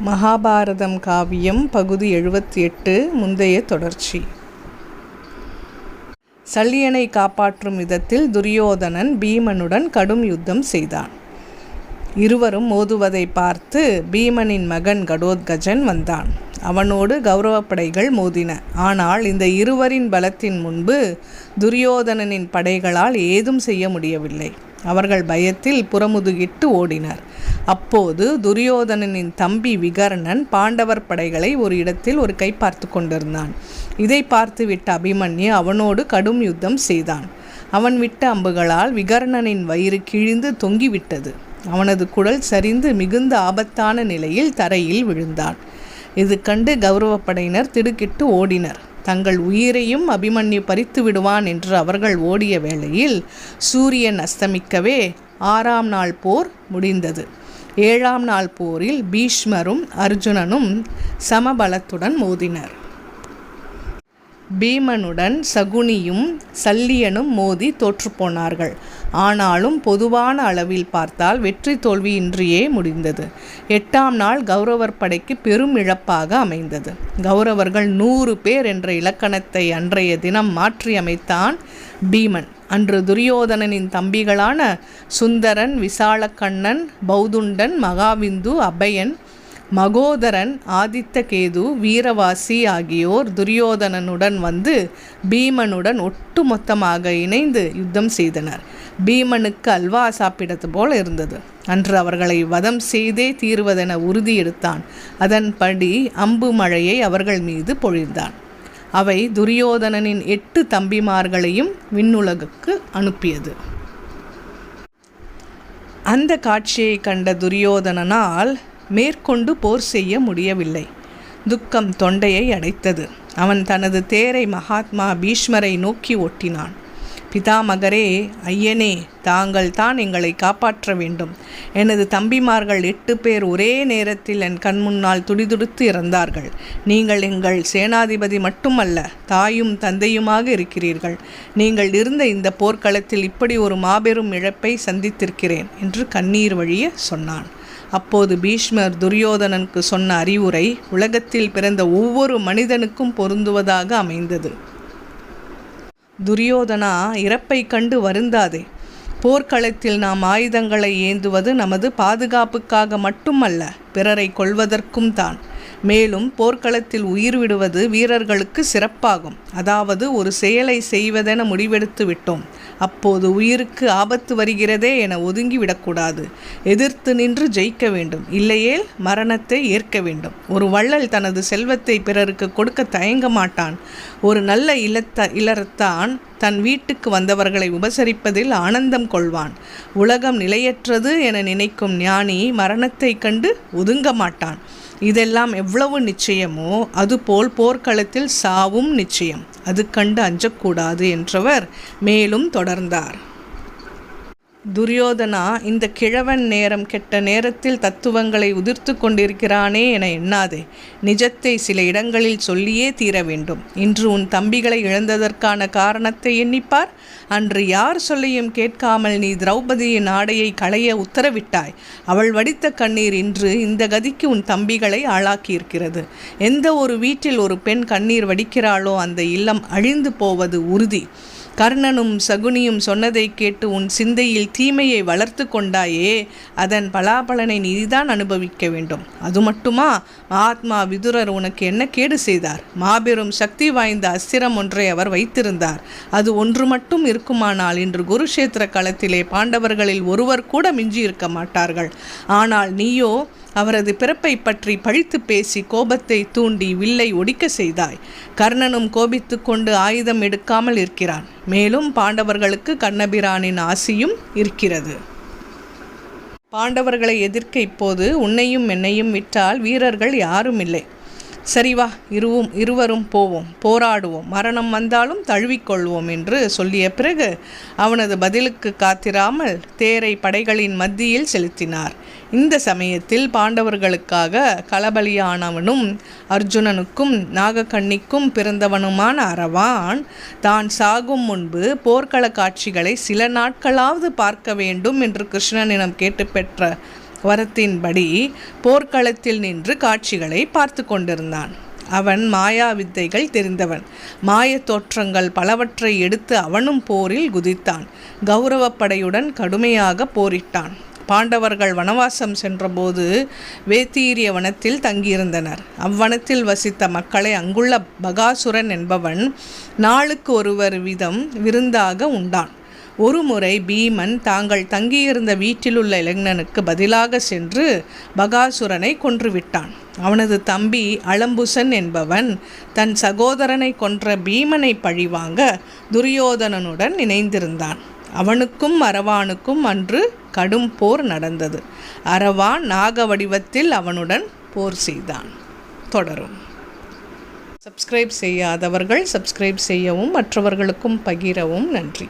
மகாபாரதம் காவியம் பகுதி எழுபத்தி எட்டு முந்தைய தொடர்ச்சி. சல்லியனை காப்பாற்றும் விதத்தில் துரியோதனன் பீமனுடன் கடும் யுத்தம் செய்தான். இருவரும் மோதுவதை பார்த்து பீமனின் மகன் கடோத்கஜன் வந்தான். அவனோடு கௌரவப்படைகள் மோதின. ஆனால் இந்த இருவரின் பலத்தின் முன்பு துரியோதனனின் படைகளால் ஏதும் செய்ய முடியவில்லை. அவர்கள் பயத்தில் புறமுதுகிட்டு ஓடினர். அப்போது துரியோதனனின் தம்பி விகர்ணன் பாண்டவர் படைகளை ஒரு இடத்தில் ஒரு கை பார்த்து கொண்டிருந்தான். இதை பார்த்துவிட்ட அபிமன்யு அவனோடு கடும் யுத்தம் செய்தான். அவன் விட்ட அம்புகளால் விகர்ணனின் வயிறு கிழிந்து தொங்கிவிட்டது. அவனது குடல் சரிந்து மிகுந்த ஆபத்தான நிலையில் தரையில் விழுந்தான். இது கண்டு கௌரவப்படையினர் திடுக்கிட்டு ஓடினர். தங்கள் உயிரையும் அபிமன்யு பறித்து விடுவான் என்று அவர்கள் ஓடிய வேளையில் சூரியன் அஸ்தமிக்கவே ஆறாம் நாள் போர் முடிந்தது. ஏழாம் நாள் போரில் பீஷ்மரும் அர்ஜுனனும் சமபலத்துடன் மோதினர். பீமனுடன் சகுனியும் சல்லியனும் மோதி தோற்றுப்போனார்கள் ஆனாலும் பொதுவான அளவில் பார்த்தால் வெற்றி தோல்வியின்றியே முடிந்தது. எட்டாம் நாள் கௌரவர் படைக்கு பெரும் இழப்பாக அமைந்தது. கௌரவர்கள் நூறு பேர் என்ற இலக்கணத்தை அன்றைய தினம் மாற்றியமைத்தான் பீமன். அன்று துரியோதனனின் தம்பிகளான சுந்தரன் விசாலக்கண்ணன் பௌதுண்டன் மகாவிந்து அபயன் மகோதரன் ஆதித்தகேது வீரவாசி ஆகியோர் துரியோதனனுடன் வந்து பீமனுடன் ஒட்டுமொத்தமாக இணைந்து யுத்தம் செய்தனர். பீமனுக்கு அல்வா சாப்பிடது போல் இருந்தது. அன்று அவர்களை வதம் செய்தே தீர்வதென உறுதி எடுத்தான் அதன்படி அம்பு மழையை அவர்கள் மீது பொழிந்தான். அவை துரியோதனனின் எட்டு தம்பிமார்களையும் விண்ணுலகுக்கு அனுப்பியது. அந்த காட்சியை கண்ட துரியோதனனால் மேற்கொண்டு போர் செய்ய முடியவில்லை. துக்கம் தொண்டையை அடைத்தது. அவன் தனது தேரை மகாத்மா பீஷ்மரை நோக்கி ஓட்டினான். பிதாமகரே ஐயனே தாங்கள் தான் எங்களை காப்பாற்ற வேண்டும். எனது தம்பிமார்கள் எட்டு பேர் ஒரே நேரத்தில் என் கண் முன்னால் துடிதுடித்து இறந்தார்கள். நீங்கள் எங்கள் சேனாதிபதி மட்டுமல்ல தாயும் தந்தையுமாக இருக்கிறீர்கள். நீங்கள் இருந்த இந்த போர்க்களத்தில் இப்படி ஒரு மாபெரும் இழப்பை சந்தித்திருக்கிறேன் என்று கண்ணீர் வழிய சொன்னான். அப்போது பீஷ்மர் துரியோதனனுக்கு சொன்ன அறிவுரை உலகத்தில் பிறந்த ஒவ்வொரு மனிதனுக்கும் பொருந்துவதாக அமைந்தது. துரியோதனா இறப்பை கண்டு வருந்தாதே. போர்க்களத்தில் நாம் ஆயுதங்களை ஏந்துவது நமது பாதுகாப்புக்காக மட்டுமல்ல பிறரை கொள்வதற்கும் தான். மேலும் போர்க்களத்தில் உயிர் விடுவது வீரர்களுக்கு சிறப்பாகும். அதாவது ஒரு செயலை செய்வதென முடிவெடுத்து விட்டோம். அப்போது உயிருக்கு ஆபத்து வருகிறதே என ஒதுங்கி விடக்கூடாது. எதிர்த்து நின்று ஜெயிக்க வேண்டும். இல்லையேல் மரணத்தை ஏற்க வேண்டும். ஒரு வள்ளல் தனது செல்வத்தை பிறருக்கு கொடுக்க தயங்க மாட்டான். ஒரு நல்ல இல்லத்த இளரத்தான் தன் வீட்டுக்கு வந்தவர்களை உபசரிப்பதில் ஆனந்தம் கொள்வான். உலகம் நிலையற்றது என நினைக்கும் ஞானி மரணத்தை கண்டு ஒதுங்க மாட்டான். இதெல்லாம் எவ்வளவு நிச்சயமோ அதுபோல் போர்க்களத்தில் சாவும் நிச்சயம். அது கண்டு அஞ்சக்கூடாது என்றவர் மேலும் தொடர்ந்தார். துரியோதனா இந்த கிழவன் நேரம் கெட்ட நேரத்தில் தத்துவங்களை உதிர்த்து கொண்டிருக்கிறானே என எண்ணாதே. நிஜத்தை சில இடங்களில் சொல்லியே தீர வேண்டும். இன்று உன் தம்பிகளை இழந்ததற்கான காரணத்தை எண்ணிப்பார். அன்று யார் சொல்லியும் கேட்காமல் நீ திரௌபதியின் ஆடையை களைய உத்தரவிட்டாய். அவள் வடித்த கண்ணீர் இன்று இந்த கதிக்கு உன் தம்பிகளை ஆளாக்கியிருக்கிறது. எந்த ஒரு வீட்டில் ஒரு பெண் கண்ணீர் வடிக்கிறாளோ அந்த இல்லம் அழிந்து போவது உறுதி. கர்ணனும் சகுனியும் சொன்னதை கேட்டு உன் சிந்தையில் தீமையை வளர்த்து கொண்டாயே அதன் பலாபலனை நீதான் அனுபவிக்க வேண்டும். அது மட்டுமா? மகாத்மா விதுரர் உனக்கு என்ன கேடு செய்தார்? மாபெரும் சக்தி வாய்ந்த அஸ்திரம் ஒன்றை அவர் வைத்திருந்தார். அது ஒன்று மட்டும் இருக்குமானால் இன்று குருஷேத்திர களத்திலே பாண்டவர்களில் ஒருவர் கூட மிஞ்சி இருக்க மாட்டார்கள். ஆனால் நீயோ அவரது பிறப்பை பற்றி பழித்து பேசி கோபத்தை தூண்டி வில்லை ஒடிக்க செய்தாய். கர்ணனும் கோபித்து கொண்டு ஆயுதம் எடுக்காமல் இருக்கிறான். மேலும் பாண்டவர்களுக்கு கண்ணபிரானின் ஆசியும் இருக்கிறது. பாண்டவர்களை எதிர்க்க இப்போது உன்னையும் என்னையும் விட்டால் வீரர்கள் யாரும் இல்லை சரி வா இருவும் இருவரும் போவோம் போராடுவோம். மரணம் வந்தாலும் தழுவிக்கொள்வோம் என்று சொல்லிய பிறகு அவனது பதிலுக்கு காத்திராமல் தேரை படைகளின் மத்தியில் செலுத்தினார். இந்த சமயத்தில் பாண்டவர்களுக்காக களபலியானவனும் அர்ஜுனனுக்கும் நாகக்கண்ணிக்கும் பிறந்தவனுமான அரவான் தான் சாகும் முன்பு போர்க்கள காட்சிகளை சில நாட்களாவது பார்க்க வேண்டும் என்று கிருஷ்ணனிடம் கேட்டு பெற்ற வரத்தின்படி போர்க்களத்தில் நின்று காட்சிகளை பார்த்து கொண்டிருந்தான். அவன் மாயா வித்தைகள் தெரிந்தவன். மாயத் தோற்றங்கள் பலவற்றை எடுத்து அவனும் போரில் குதித்தான். கௌரவப்படையுடன் கடுமையாக போரிட்டான். பாண்டவர்கள் வனவாசம் சென்றபோது வேத்தீரிய வனத்தில் தங்கியிருந்தனர். அவ்வனத்தில் வசித்த மக்களை அங்குள்ள பகாசுரன் என்பவன் நாளுக்கு ஒருவர் விதம் விருந்தாக உண்டான். ஒருமுறை பீமன் தாங்கள் தங்கியிருந்த வீட்டிலுள்ள இளைஞனுக்கு பதிலாக சென்று பகாசுரனை கொன்றுவிட்டான். அவனது தம்பி அளம்புசன் என்பவன் தன் சகோதரனை கொன்ற பீமனை பழிவாங்க துரியோதனனுடன் இணைந்திருந்தான். அவனுக்கும் அரவானுக்கும் அன்று கடும் போர் நடந்தது. அரவான் நாக வடிவத்தில் அவனுடன் போர் செய்தான். தொடரும். சப்ஸ்கிரைப் செய்யாதவர்கள் சப்ஸ்கிரைப் செய்யவும் மற்றவர்களுக்கும் பகிரவும் நன்றி.